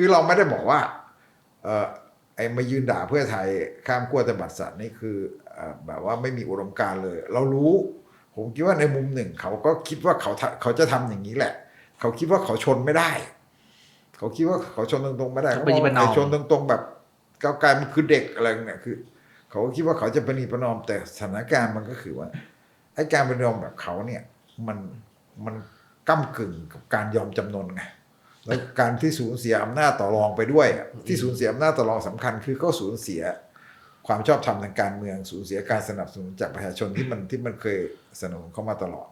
คือเราไม่ได้บอกว่าเออไอ้มายืนด่าเพื่อไทยข้ามขั้วแต่บัตรสัตว์นี่คือเอ่อแบบว่าไม่มีอุดมการณ์เลย เรารู้ ผมคิดว่าในมุมหนึ่ง เขาก็คิดว่าเขาทะเขาจะทำอย่างนี้แหละ เขาคิดว่าเขาชนไม่ได้ เขาคิดว่าเขาชนตรงๆไม่ได้เขาเขาปฏิบอกบัติน้อไอ้มชนตรงๆแบบก้าวไกลมันคือเด็กอะไรเนี่ยคือ เขาก็คิดว่าเขาจะประนีประนอมแต่สถานการณ์มันก็คือว่าไอ้การประนีประนอมแบบเขาเนี่ย มันมันก้ากึ่งกับการยอมจำนนไง แล้วการที่สูญเสียอำนาจต่อรองไปด้วยอะที่สูญเสียอำนาจต่อรองสำคัญ คือเขาสูญเสียความชอบธรรมทางการเมืองสูญเสียการสนับสนุนจากประชาชนที่มันที่มันเคยสนับสนุนเข้ามาตลอด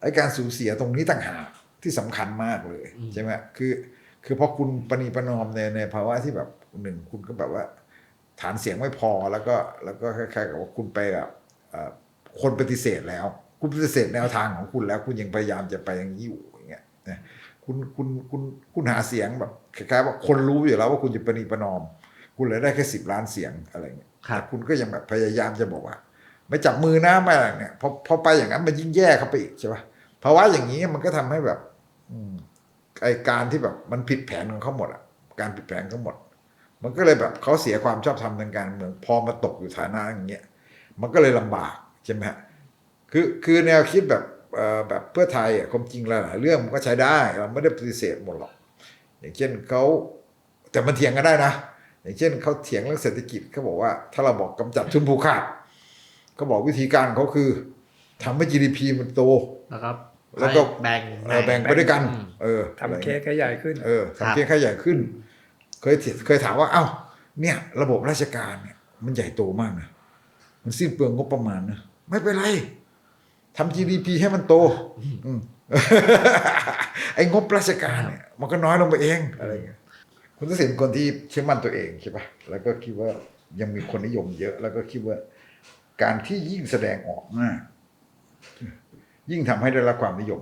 ไอ้การสูญเสียตรงนี้ต่างหากที่สำคัญมากเลยอืมใช่ไหมคือ คือพอคุณประนีประนอมในในภาวะที่แบบหนึ่งคุณก็แบบว่า ฐานเสียงไม่พอแล้วก็แล้วก็คล้ายๆกับว่าคุณไปแบบเอ่อคนปฏิเสธแล้ว คุณปฏิเสธแนวทางของคุณแล้ว คุณยังพยายามจะไปอยังนี้อยู่อย่างเงี้ยนะ คุณคุณคุณคุณหาเสียงแบบคล้ายๆว่าคนรู้อยู่แล้วว่าคุณจะประนีประนอม คุณเลยได้แค่สิบล้านเสียงอะไรเงี้ยครับแต่คุณก็ยังแบบพยายามจะบอกว่า ไม่จับมือนะไม่อะไรเนี่ยพอพอไปอย่างนั้นมันยิ่งแย่เข้าไปอีกใช่ปะภาวะอย่างนี้มันก็ทำให้แบบอืมไอการที่แบบมันผิดแผนของเขาหมดอะการผิดแผนเขาหมด มันก็เลยแบบเขาเสียความชอบธรรมทางการเมืองพอมาตกอยู่ฐานะอย่างเงี้ยมันก็เลยลำบากใช่ไหมฮะคือคือแนวคิดแบบเอ่อ แบบเพื่อไทยอะความจริงหลายๆเรื่องมันก็ใช้ได้เราไม่ได้ปฏิเสธหมดหรอก อย่างเช่นเขาแต่มันเถียงกันได้นะ อย่างเช่นเขาเถียงเรื่องเศรษฐกิจเขาบอกว่า ถ้าเราบอกกำจัดทุนผูกขาดเขาบอกวิธีการเขาคือทำให้ GDP มันโตแล้วก็แล้วก็แบ่งเออแบ่งไปด้วยกันอืมเออทำเค้กให้ใหญ่ขึ้น เออครับทำเค้กให้ใหญ่ขึ้น เคยเถียเคยถามว่า เอ้า เนี่ย ระบบราชการเนี่ย มันใหญ่โตมากนะ มันสิ้นเปลืองงบประมาณนะ ไม่เป็นไร ทำ GDP ให้มันโตอืมไอ้งบราชการเนี่ยมันก็น้อยลงไปเองอะไรเงี้ยคุณทักษิณเป็นคนที่เชื่อมั่นตัวเองใช่ปะแล้วก็คิดว่ายังมีคนนิยมเยอะ แล้วก็คิดว่าการที่ยิ่งแสดงออกมากยิ่งทำให้ได้รับความนิยม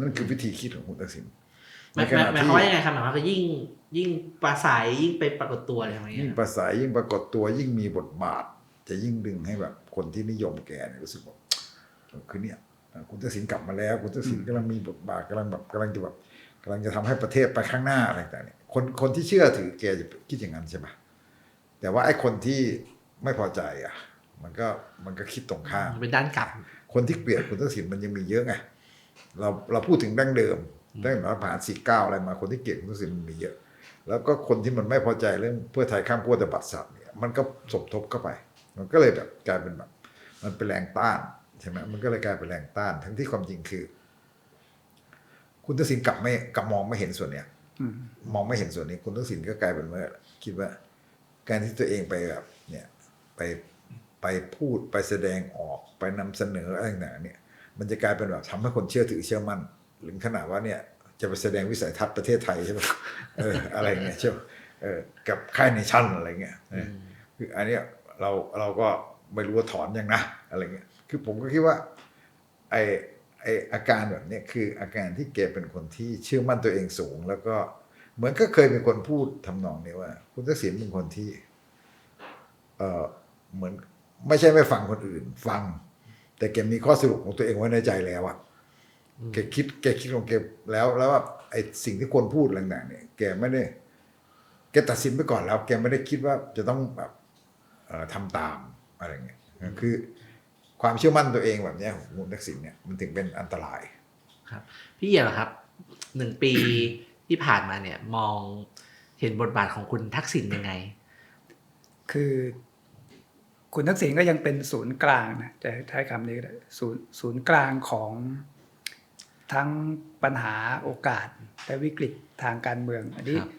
นั่นคือวิธีคิดของคุณทักษิณหมายหมายหมายความว่ายังไงครับหมายความว่าคือยิ่งยิ่งปราศัยยิ่งไปปรากฏตัวอะไรอย่างเงี้ยิ่งยภาษายิ่งปรากฏตัวยิ่งมีบทบาท จะยิ่งดึงให้แบบคนที่นิยมแกเนี่ยรู้สึกว่าเออ คือเนี่ยคุณทักษิณกลับมาแล้ว คุณทักษิณกำลังมีบทบาทกำลังแบบกำลังจะแบบกำลังจะทำให้ประเทศไปข้างหน้าอะไรต่างๆเนี่ยคนคนที่เชื่อถือแกจะคิดอย่างนั้นใช่ปะแต่ว่าไอ้คนที่ไม่พอใจอะ มันก็มันก็คิดตรงข้ามมันเป็นด้านกลับ คนที่เกลียดคุณทักษิณมันยังมีเยอะไงเราเราพูดถึงดั้งเดิมตั้งแต่รัฐประหารสี่เก้าอะไรมาคนที่เกลียดคุณทักษิณมันมีเยอะ แล้วก็คนที่มันไม่พอใจเรื่องเพื่อไทยข้ามขั้วแต่บัตรสัตว์เนี่ยมันก็สมทบเข้าไป มันก็เลยแบบกลายเป็นแบบ มันเป็นแรงต้าน ใช่ไหมมันก็เลยกลายเป็นแรงต้าน ทั้งที่ความจริงคือ คุณทักษิณกลับไม่กลับมองไม่เห็นส่วนเนี้ยอืมมองไม่เห็นส่วนนี้ คุณทักษิณก็กลายเป็นว่าคิดว่า การที่ตัวเองไปแบบ เนี่ย ไปไปพูดไปแสดงออกไปนำเสนออะไรต่างๆเนี่ย มันจะกลายเป็นแบบทำให้คนเชื่อถือเชื่อมั่นถึงขนาดว่าเนี่ย จะไปแสดงวิสัยทัศน์ประเทศไทยใช่ไหมเออ อะไรเงี้ยใช่ไหมเออ กับค่ายในชั่นอะไรเงี้ยเออคืออันเนี้ยเราเราก็ไม่รู้ว่าถอนยังนะอะไรเงี้ย คือผมก็คิดว่าไอไออาการแบบนี้คืออาการที่แกเป็นคนที่เชื่อมั่นตัวเองสูง แล้วก็เหมือนก็เคยมีคนพูดทำนองนี้ว่า คุณทักษิณเป็นคนที่ เออเหมือนไม่ใช่ไม่ฟังคนอื่น ฟัง แต่แกมีข้อสรุปของตัวเองไว้ในใจแล้วอะแกคิดแกคิดของแกแล้วแล้วว่าไอสิ่งที่คนพูดต่างๆเนี่ย แกไม่ได้แกตัดสินไปก่อนแล้ว แกไม่ได้คิดว่าจะต้องแบบเอ่อทำตามอะไรเงี้ยคือ ความเชื่อมั่นตัวเองแบบเนี้ยของคุณทักษิณเนี่ยมันถึงเป็นอันตรายครับ พี่เอี่ยมเหรอครับหนึ่งปีที่ผ่านมาเนี่ยมองเห็นบทบาทของคุณทักษิณยังไง คือ คุณทักษิณก็ยังเป็นศูนย์กลางนะจะใช้คำนี้ก็ได้ศูนย์ศูนย์กลางของทั้งปัญหาโอกาสและวิกฤตทางการเมือง อันนี้ครับ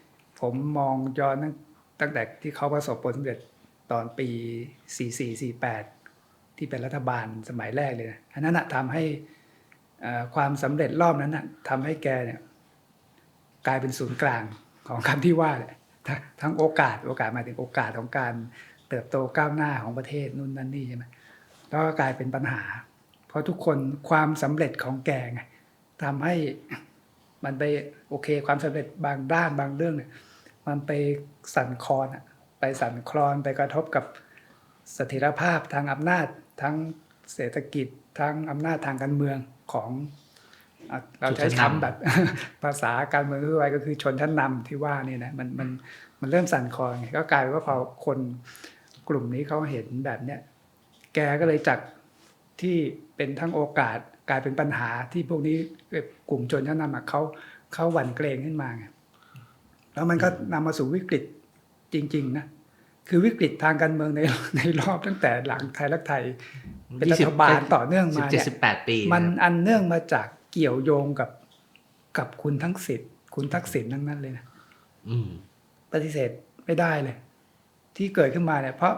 ผมมองย้อนตั้งตั้งแต่ที่เขาประสบผลสำเร็จตอนปี 4448 ที่เป็นรัฐบาลสมัยแรกเลยนะอันนั้นนะทำให้ความสำเร็จรอบนั้นนะทำให้แกเนี่ยกลายเป็นศูนย์กลางของคำที่ว่าแหละทั้งทั้งโอกาสโอกาสหมายถึงโอกาสของการเติบโตก้าวหน้าของประเทศนู่นนั่นนี่ใช่ไหมแล้วก็กลายเป็นปัญหา เพราะทุกคนความสำเร็จของแกไงทำให้มันไปโอเค ความสำเร็จบางด้านบางเรื่องเนี่ยมันไปสั่นคลอนอะไปสั่นคลอนไปกระทบกับเสถียรภาพทางอำนาจ ทั้งเศรษฐกิจทั้งอำนาจทางการเมืองของอะเราใช้ชนชั้นนำคำแบบภาษาการเมืองทั่วไปก็คือชนชั้นนำที่ว่านี่นะมันมันมันเริ่มสั่นคลอนไงก็กลายเป็นว่าพอคนกลุ่มนี้เขาเห็นแบบเนี้ยแกก็เลยจากที่เป็นทั้งโอกาสกลายเป็นปัญหาที่พวกนี้เอ่อกลุ่มชนชั้นนำอะเขาเขาหวั่นเกรงขึ้นมาไงแล้วมันก็นำมาสู่วิกฤตจริง ๆ นะ คือวิกฤตทางการเมืองในในรอบตั้งแต่หลังไทยรักไทย เป็นรัฐบาลต่อเนื่องมาสิบเจ็ดเนี่ยสิบแปดปีมันนะครับอันเนื่องมาจากเกี่ยวโยงกับกับคุณทั้งสิทธิ์คุณทักษิณทั้งนั้นเลยนะอืมปฏิเสธไม่ได้เลย ที่เกิดขึ้นมาเนี่ย เพราะ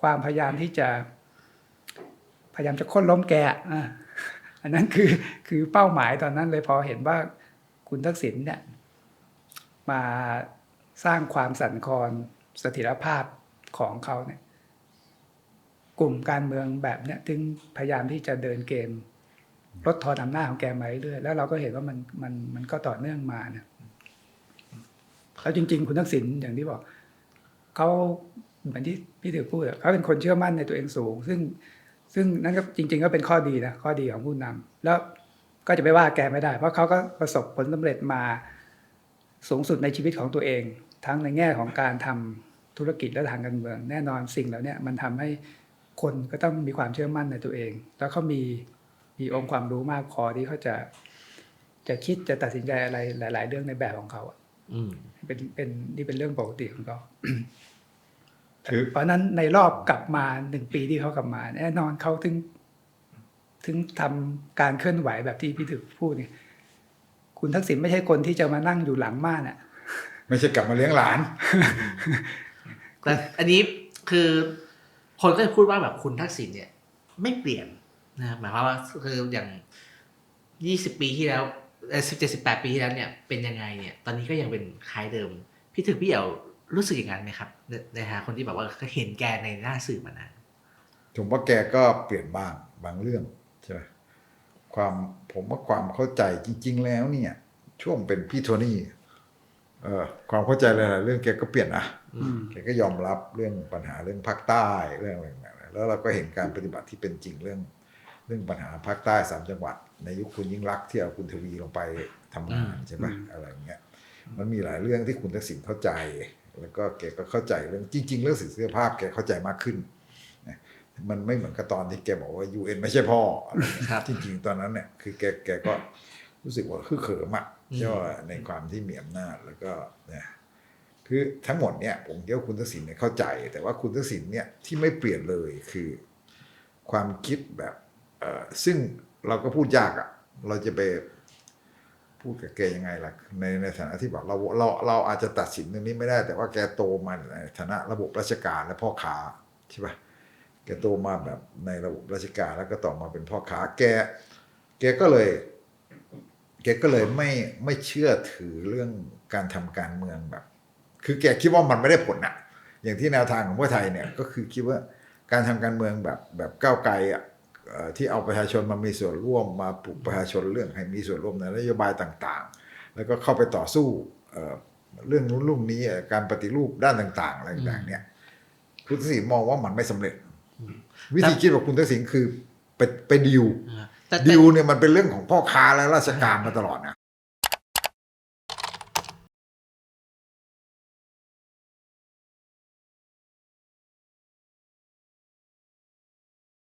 ความพยายามที่จะ พยายามจะโค้นล้มแกอะอะอันนั้นคือคือเป้าหมายตอนนั้นเลยพอเห็นว่าคุณทักษิณเนี่ย มาสร้างความสั่นคลอนเสถียรภาพ ของเขาเนี่ยกลุ่มการเมืองแบบเนี้ยถึงพยายามที่จะเดินเกมลดทอนอำนาจของแกมาเรื่อยๆแล้วเราก็เห็นว่ามันมันมันก็ต่อเนื่องมาเนี่ยแล้วจริง ๆ คุณทักษิณอย่างที่บอกเขาเหมือนที่พี่ถือพูดเขาเป็นคนเชื่อมั่นในตัวเองสูง ซึ่งซึ่งนั่นก็จริง ๆ ก็เป็นข้อดีนะข้อดีของผู้นำแล้วก็จะไปว่าแกไม่ได้ เพราะเขาก็ประสบผลสำเร็จมาสูงสุดในชีวิตของตัวเอง ทั้งในแง่ของการทำ ธุรกิจและทางการเมืองแน่นอนสิ่งเหล่าเนี้ยมันทำให้คนก็ต้องมีความเชื่อมั่นในตัวเอง แล้วเขามีมีองค์ความรู้มากพอที่เขาจะจะคิดจะตัดสินใจอะไรหลาย ๆ เรื่องในแบบของเขาอะอืมเป็นเป็นนี่เป็นเรื่องปกติของเขาคือเพราะฉะนั้นในรอบกลับมาหนึ่งปีที่เขากลับมา แน่นอนเขาถึง ถึงทำการเคลื่อนไหวแบบที่พี่ถึกพูดเนี่ย คุณทักษิณไม่ใช่คนที่จะมานั่งอยู่หลังม่านอะ ไม่ใช่กลับมาเลี้ยงหลาน แต่อันนี้คือคนก็จะพูดว่าแบบคุณทักษิณเนี่ย ไม่เปลี่ยนนะหมายความว่าคืออย่างยี่สิบปีที่แล้วสิบเจ็ดสิบแปดปีที่แล้วเนี่ยเป็นยังไงเนี่ย ตอนนี้ก็ยังเป็นคล้ายเดิม พี่ถึกพี่เอ๋วรู้สึกอย่างนั้นไหมครับในฐานะคนที่แบบว่าเห็นแกในหน้าสื่อมานานผมว่าแกก็เปลี่ยนบ้างบางเรื่องใช่ไหมความผมว่าความเข้าใจจริง ๆ แล้วเนี่ย ช่วงเป็นพี่โทนี่ ความเข้าใจหลายๆเรื่องแกก็เปลี่ยนนะอืมแกก็ยอมรับเรื่องปัญหาเรื่องภาคใต้เรื่องอะไรต่างๆแล้วเราก็เห็นการปฏิบัติที่เป็นจริงเรื่อง เรื่องปัญหาภาคใต้สามจังหวัด ในยุคคุณยิ่งรักษณ์ที่เอาคุณทวีลงไปทำงานอืมใช่ไหมอะไรอย่างเงี้ยมันมีหลายเรื่องที่คุณทักษิณเข้าใจ แล้วก็แกก็เข้าใจเรื่องจริง ๆ เรื่องสิทธิเสรีภาพแกเข้าใจมากขึ้นนะมันไม่เหมือนกับตอนที่แกบอกว่า UN ไม่ใช่พ่ออะไรเงี้ยครับจริงๆตอนนั้นเนี่ยคือแกแกก็รู้สึกว่าคือเขิมอะ อืมใช่ว่าในความที่มีอำนาจแล้วก็เนี่ยคือทั้งหมดเนี่ยผมคิดว่าคุณทักษิณเนี่ยเข้าใจ แต่ว่าคุณทักษิณเนี่ยที่ไม่เปลี่ยนเลยคือ ความคิดแบบเออซึ่งเราก็พูดยากอะ่ะ เราจะไปพูดกับแกยังไงล่ะในในฐานะที่บอกเราเราเราอาจจะตัดสินตรงนี้ไม่ได้ แต่ว่าแกโตมาในฐานะระบบราชการและพ่อค้าใช่ปะแกโตมาแบบในระบบราชการแล้วก็ต่อมาเป็นพ่อค้าแก แกก็เลย แกก็เลยไม่ไม่เชื่อถือเรื่องการทำการเมืองแบบ คือแกคิดว่ามันไม่ได้ผลอะอย่างที่แนวทางของเพื่อไทยเนี่ยก็คือคิดว่าการทำการเมืองแบบแบบก้าวไกลอะเอ่อที่เอาประชาชนมามีส่วนร่วมมาปลุกประชาชนเรื่องให้มีส่วนร่วมในนโยบายต่างๆ แล้วก็เข้าไปต่อสู้เอ่อเรื่องนู้นเรื่องนี้เอ่อการปฏิรูปด้านต่างๆอะไรต่างๆเนี่ยคุณทักษิณมองว่ามันไม่สำเร็จ วิธีคิดของคุณทักษิณคือไปไปดิวแต่แต่ ดิวเนี่ยมันเป็นเรื่องของพ่อค้าและราชการมาตลอดนะ